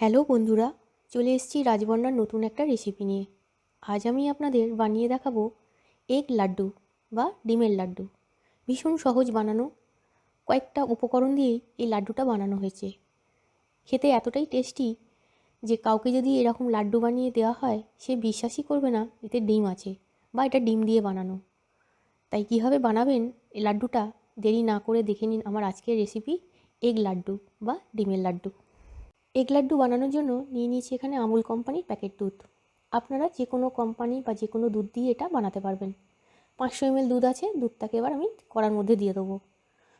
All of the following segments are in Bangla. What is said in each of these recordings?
হ্যালো বন্ধুরা, চলে এসেছি রাজবন্যার নতুন একটা রেসিপি নিয়ে। আজ আমি আপনাদের বানিয়ে দেখাবো এগ লাড্ডু বা ডিমের লাড্ডু। ভীষণ সহজ বানানো, কয়েকটা উপকরণ দিয়েই এই লাড্ডুটা বানানো হয়েছে। খেতে এতটাই টেস্টি যে কাউকে যদি এরকম লাড্ডু বানিয়ে দেওয়া হয়, সে বিশ্বাসই করবে না এতে ডিম আছে বা এটা ডিম দিয়ে বানানো। তাই কীভাবে বানাবেন এই লাড্ডুটা দেরি না করে দেখে নিন আমার আজকের রেসিপি এগ লাড্ডু বা ডিমের লাড্ডু। এগ লাড্ডু বানানোর জন্য নিয়ে নিয়েছি এখানে আমুল কোম্পানির প্যাকেট দুধ। আপনারা যে কোনো কোম্পানি বা যে কোনো দুধ দিয়ে এটা বানাতে পারবেন। পাঁচশো এমএল দুধ আছে, দুধটাকে এবার আমি কড়ার মধ্যে দিয়ে দেবো।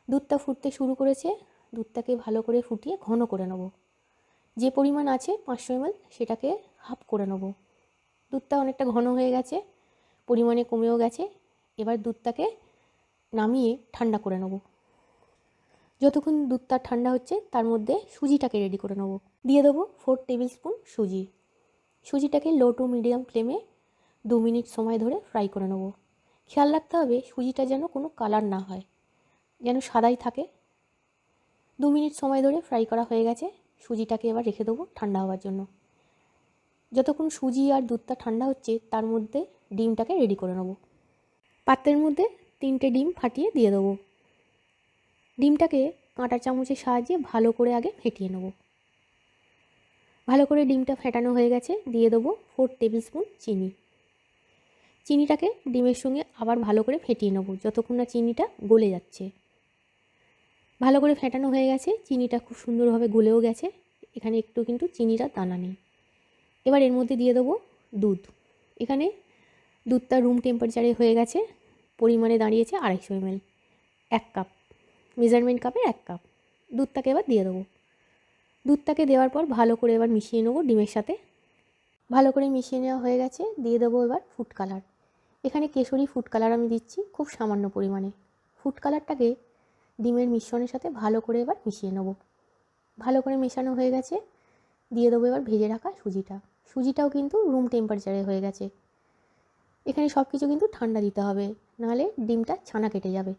দুধটা ফুটতে শুরু করেছে, দুধটাকে ভালো করে ফুটিয়ে ঘন করে নেব। যে পরিমাণ আছে পাঁচশো এমএল সেটাকে হাফ করে নেব। দুধটা অনেকটা ঘন হয়ে গেছে, পরিমাণে কমেও গেছে। এবার দুধটাকে নামিয়ে ঠান্ডা করে নেব। যতক্ষণ দুধটা ঠান্ডা হচ্ছে, তার মধ্যে সুজিটাকে রেডি করে নেব। দিয়ে দেবো ফোর টেবিল স্পুন সুজি। সুজিটাকে লো টু মিডিয়াম ফ্লেমে দু মিনিট সময় ধরে ফ্রাই করে নেব। খেয়াল রাখতে হবে, সুজিটা যেন কোনো কালার না হয়, যেন সাদাই থাকে। দু মিনিট সময় ধরে ফ্রাই করা হয়ে গেছে, সুজিটাকে এবার রেখে দেবো ঠান্ডা হওয়ার জন্য। যতক্ষণ সুজি আর দুধটা ঠান্ডা হচ্ছে, তার মধ্যে ডিমটাকে রেডি করে নেব। পাত্রের মধ্যে তিনটে ডিম ফাটিয়ে দিয়ে দেবো। ডিমটাকে কাঁটা চামচের সাহায্যে ভালো করে আগে ফেটিয়ে নেব। ভালো করে ডিমটা ফেটানো হয়ে গেছে, দিয়ে দেবো ফোর টেবিল স্পুন চিনি। চিনিটাকে ডিমের সঙ্গে আবার ভালো করে ফেটিয়ে নেব যতক্ষণ না চিনিটা গলে যাচ্ছে। ভালো করে ফেটানো হয়ে গেছে, চিনিটা খুব সুন্দরভাবে গলেও গেছে, এখানে একটু কিন্তু চিনিটা দানা নেই। এবার এর মধ্যে দিয়ে দেবো দুধ। এখানে দুধটা রুম টেম্পারেচারে হয়ে গেছে, পরিমাণে দাঁড়িয়েছে আড়াইশো এমএল, এক কাপ। মেজারমেন্ট কাপে এক কাপ। দুধটাকে এবার দিয়ে দেবো। দুধটাকে দেওয়ার পর ভালো করে এবার মিশিয়ে নেব ডিমের সাথে। ভালো করে মিশিয়ে নেওয়া হয়ে গেছে। দিয়ে দেবো এবার ফুড কালার এখানে কেশরি ফুড কালার আমি দিচ্ছি খুব সামান্য পরিমাণে। ফুড কালারটাকে ডিমের মিশ্রণের সাথে ভালো করে এবার মিশিয়ে নেব। ভালো করে মেশানো হয়ে গেছে। দিয়ে দেবো এবার ভেজে রাখা সুজিটা। সুজিটাও কিন্তু রুম টেম্পারেচারে হয়ে গেছে। এখানে সব কিছু কিন্তু ঠান্ডা দিতে হবে। নাহলে ডিমটা ছানা কেটে যাবে।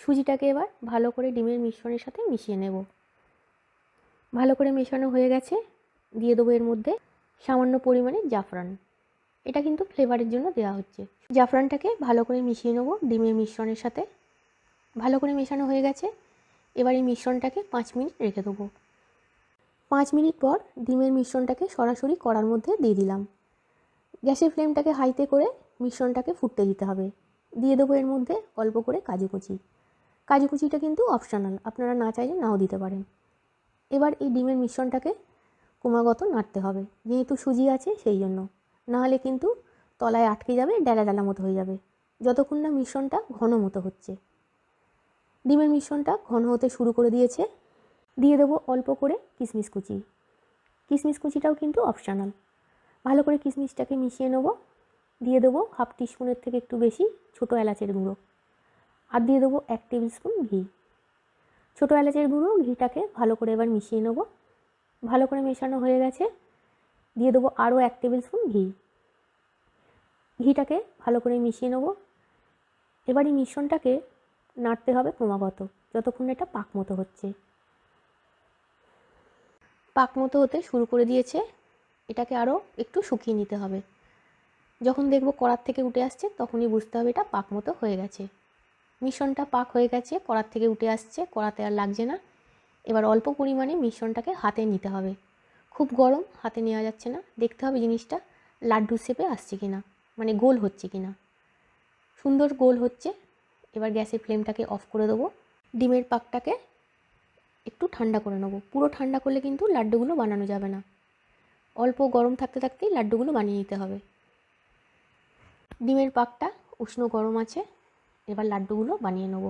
সুজিটাকে এবার ভালো করে ডিমের মিশ্রণের সাথে মিশিয়ে নেব। ভালো করে মেশানো হয়ে গেছে। দিয়ে দেবো এর মধ্যে সামান্য পরিমাণে জাফরান। এটা কিন্তু ফ্লেভারের জন্য দেওয়া হচ্ছে। জাফরানটাকে ভালো করে মিশিয়ে নেব ডিমের মিশ্রণের সাথে। ভালো করে মেশানো হয়ে গেছে। এবার এই মিশ্রণটাকে পাঁচ মিনিট রেখে দেবো। পাঁচ মিনিট পর ডিমের মিশ্রণটাকে সরাসরি কড়ার মধ্যে দিয়ে দিলাম। গ্যাসের ফ্লেমটাকে হাইতে করে মিশ্রণটাকে ফুটতে দিতে হবে। দিয়ে দেবো এর মধ্যে অল্প করে কাজু কুচি। কাজু কুচিটা কিন্তু অপশানাল আপনারা না চাইলে নাও দিতে পারেন। এবার এই ডিমের মিশ্রণটাকে ক্রমাগত নাড়তে হবে, যেহেতু সুজি আছে সেই জন্য। নাহলে কিন্তু তলায় আটকে যাবে, ডালা ডালা মতো হয়ে যাবে। যতক্ষণ না মিশ্রণটা ঘন মতো হচ্ছে। ডিমের মিশ্রণটা ঘন হতে শুরু করে দিয়েছে। দিয়ে দেবো অল্প করে কিশমিশ কুচি। কিশমিশ কুচিটাও কিন্তু অপশানাল ভালো করে কিশমিশটাকে মিশিয়ে নেব। দিয়ে দেবো হাফ টিস্পুনের থেকে একটু বেশি ছোটো এলাচের গুঁড়ো। আর দিয়ে দেবো এক টেবিল স্পুন ঘি। ছোটো এলাচের গুঁড়ো ঘিটাকে ভালো করে এবার মিশিয়ে নেব। ভালো করে মেশানো হয়ে গেছে। দিয়ে দেবো আরও এক টেবিল স্পুন ঘি। ঘিটাকে ভালো করে মিশিয়ে নেব। এবার এই মিশ্রণটাকে নাড়তে হবে ক্রমাগত, যতক্ষণ এটা পাক মতো হচ্ছে। পাক মতো হতে শুরু করে দিয়েছে। এটাকে আরও একটু শুকিয়ে নিতে হবে। যখন দেখব কড়ার থেকে উঠে আসছে, তখনই বুঝতে হবে এটা পাক মতো হয়ে গেছে। মিশ্রণটা পাক হয়ে গেছে, কড়ার থেকে উঠে আসছে, কড়াতে আর লাগছে না। এবার অল্প পরিমাণে মিশ্রণটাকে হাতে নিতে হবে। খুব গরম, হাতে নেওয়া যাচ্ছে না। দেখতে হবে জিনিসটা লাড্ডু শেপে আসছে কি না মানে গোল হচ্ছে কি না সুন্দর গোল হচ্ছে। এবার গ্যাসের ফ্লেমটাকে অফ করে দেবো। ডিমের পাকটাকে একটু ঠান্ডা করে নেব। পুরো ঠান্ডা করলে কিন্তু লাড্ডুগুলো বানানো যাবে না। অল্প গরম থাকতে থাকতেই লাড্ডুগুলো বানিয়ে নিতে হবে। ডিমের পাকটা উষ্ণ গরম আছে। এবার লাড্ডুগুলো বানিয়ে নেব।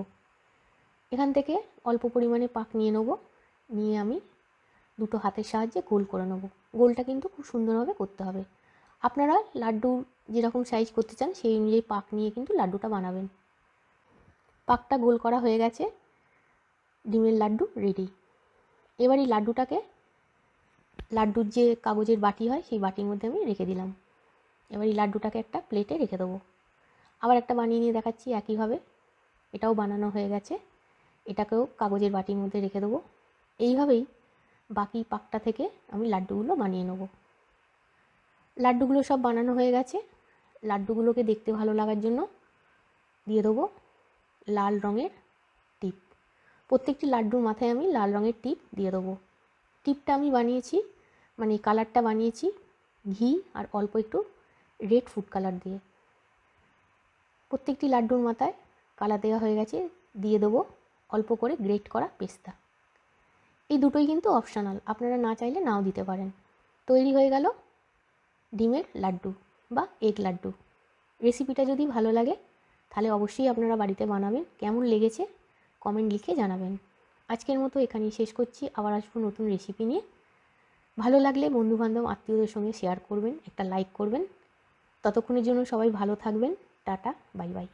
এখান থেকে অল্প পরিমাণে পাক নিয়ে নেব। নিয়ে আমি দুটো হাতের সাহায্যে গোল করে নেব। গোলটা কিন্তু খুব সুন্দরভাবে করতে হবে। আপনারা লাড্ডু যেরকম সাইজ করতে চান সেই অনুযায়ী পাক নিয়ে কিন্তু লাড্ডুটা বানাবেন। পাকটা গোল করা হয়ে গেছে। ডিমের লাড্ডু রেডি এবার এই লাড্ডুটাকে লাড্ডুর যে কাগজের বাটি হয় সেই বাটির মধ্যে আমি রেখে দিলাম। এবার এই লাড্ডুটাকে একটা প্লেটে রেখে দেবো। আবার একটা বানিয়ে নিয়ে দেখাচ্ছি একইভাবে। এটাও বানানো হয়ে গেছে। এটাকেও কাগজের বাটির মধ্যে রেখে দেবো। এইভাবেই বাকি পাকটা থেকে আমি লাড্ডুগুলো বানিয়ে নেব। লাড্ডুগুলো সব বানানো হয়ে গেছে। লাড্ডুগুলোকে দেখতে ভালো লাগার জন্য দিয়ে দেবো লাল রঙের টিপ। প্রত্যেকটি লাড্ডুর মাথায় আমি লাল রঙের টিপ দিয়ে দেবো। টিপটা আমি বানিয়েছি মানে কালারটা বানিয়েছি ঘি আর অল্প একটু রেড ফুড কালার দিয়ে। প্রত্যেকটি লাড্ডুর মাথায় কালা দেওয়া হয়ে গেছে, দিয়ে দেবো অল্প করে গ্রেট করা পেস্তা। এই দুটোই কিন্তু অপশনাল আপনারা না চাইলে নাও দিতে পারেন। তৈরি হয়ে গেল ডিমের লাড্ডু বা এগ লাড্ডু। রেসিপিটা যদি ভালো লাগে, তাহলে অবশ্যই আপনারা বাড়িতে বানাবেন, কেমন লেগেছে কমেন্ট লিখে জানাবেন। আজকের মতো এখানেই শেষ করছি, আবার আসব নতুন রেসিপি নিয়ে। ভালো লাগলে বন্ধুবান্ধব, আত্মীয়দের সঙ্গে শেয়ার করবেন, একটা লাইক করবেন। ততক্ষণের জন্য সবাই ভালো থাকবেন। Tata bye bye.